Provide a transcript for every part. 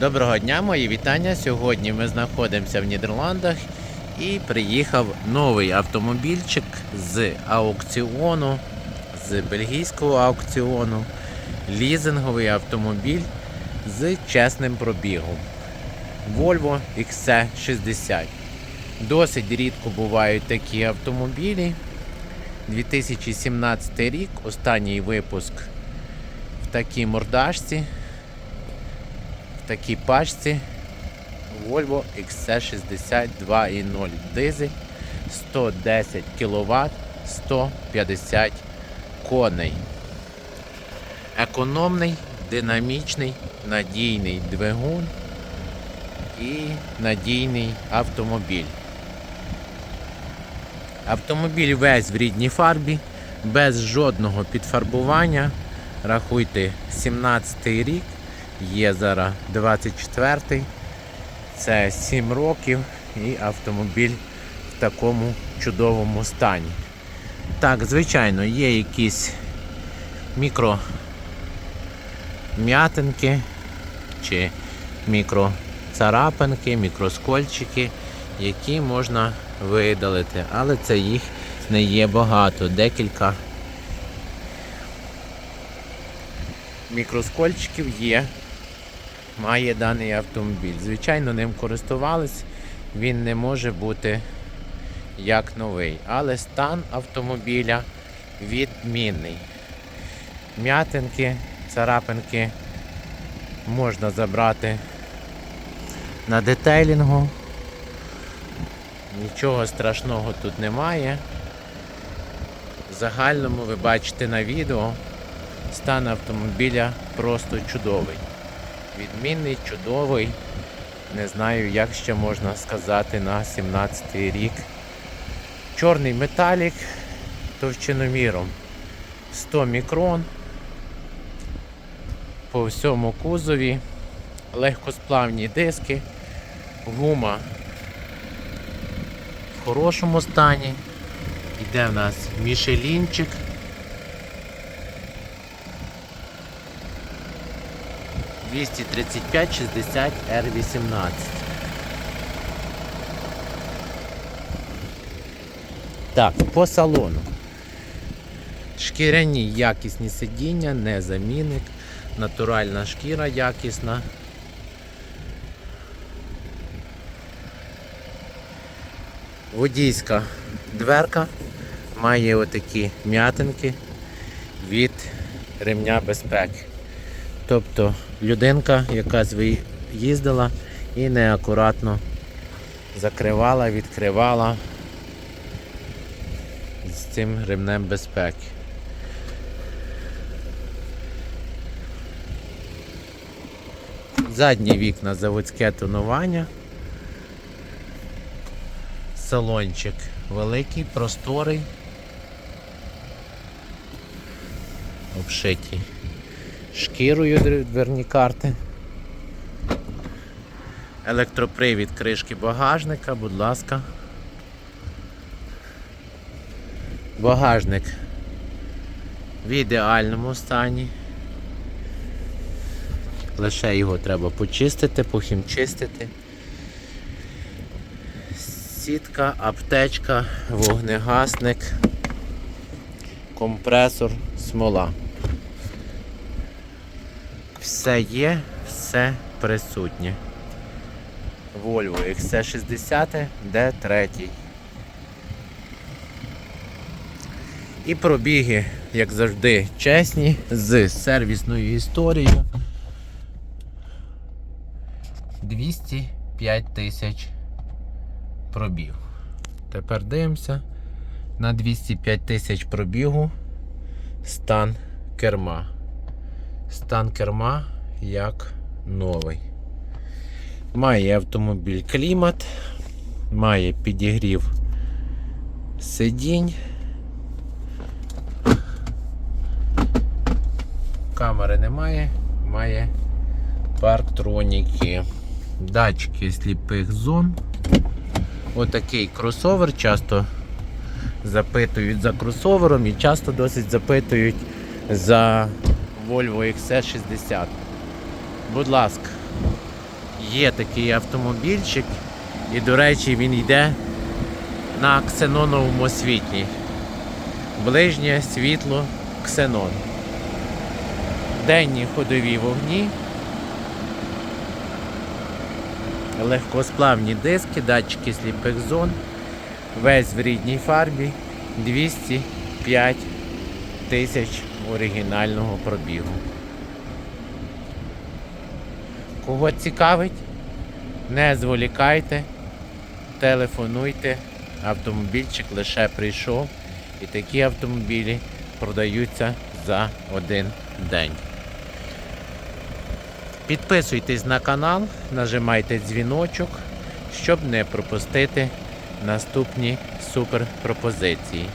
Доброго дня, мої вітання. Сьогодні ми знаходимося в Нідерландах і приїхав новий автомобільчик з аукціону, з бельгійського аукціону, лізинговий автомобіль з чесним пробігом. Volvo XC60. Досить рідко бувають такі автомобілі. 2017 рік, останній випуск в такій мордашці такій пачці Volvo XC60 2.0 дизель 110 кВт 150 коней. Економний, динамічний, надійний двигун і надійний автомобіль. Автомобіль весь в рідній фарбі, без жодного підфарбування. Рахуйте, 17 рік, є зараз 24-й, це 7 років і автомобіль в такому чудовому стані. Так, звичайно, є якісь мікром'ятинки чи мікроцарапинки, мікроскольчики, які можна видалити, але це їх не є багато, декілька мікроскольчиків є, має даний автомобіль. Звичайно, ним користувались, він не може бути як новий, але стан автомобіля відмінний. М'ятинки, царапинки можна забрати на детейлінгу. Нічого страшного тут немає. В загальному ви бачите на відео, стан автомобіля просто чудовий. Відмінний, чудовий. Не знаю, як ще можна сказати на 17 рік. Чорний металік товщиноміром 100 мікрон. По всьому кузові, легкосплавні диски, гума в хорошому стані. Іде в нас мішелінчик. Двісті тридцять п'ять шістдесят Р вісімнадцять. Так, по салону. Шкіряні якісні сидіння, не замінник, натуральна шкіра якісна. Водійська дверка має отакі м'ятинки від ремня безпеки. Тобто людинка, яка їздила і неакуратно закривала, відкривала з цим ремнем безпеки. Задні вікна заводське тонування. Салончик великий, просторий, обшиті шкірою дверні карти. Електропривід кришки багажника, будь ласка. Багажник в ідеальному стані. Лише його треба почистити, похімчистити. Сітка, аптечка, вогнегасник, компресор, смола. Все є, все присутнє. Volvo XC60 D3. І пробіги, як завжди, чесні, з сервісною історією. 205 тисяч пробіг. Тепер дивимося на 205 тисяч пробігу стан керма. Стан керма як новий. Має автомобіль клімат, має підігрів сидінь. Камери немає, має парктроніки, датчики сліпих зон. Отакий кросовер часто запитують за кросовером і часто досить запитують за Volvo XC60. Будь ласка, є такий автомобільчик, і, до речі, він йде на ксеноновому світлі. Ближнє світло ксенон. Денні ходові вогні. Легкосплавні диски, датчики сліпих зон. Весь в рідній фарбі 205 тисяч оригінального пробігу. Кого цікавить, не зволікайте, телефонуйте, автомобільчик лише прийшов і такі автомобілі продаються за один день. Підписуйтесь на канал, нажимайте дзвіночок, щоб не пропустити наступні суперпропозиції.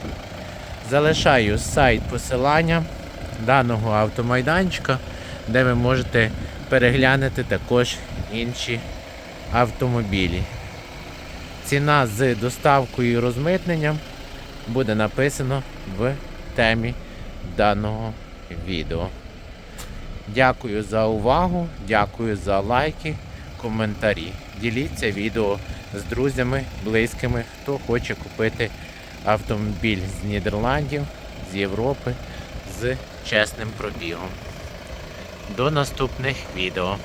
Залишаю сайт посилання даного автомайданчика, де ви можете переглянути також інші автомобілі. Ціна з доставкою і розмитненням буде написано в темі даного відео. Дякую за увагу, дякую за лайки, коментарі. Діліться відео з друзями, близькими, хто хоче купити автомобіль з Нідерландів, з Європи з чесним пробігом. До наступних відео.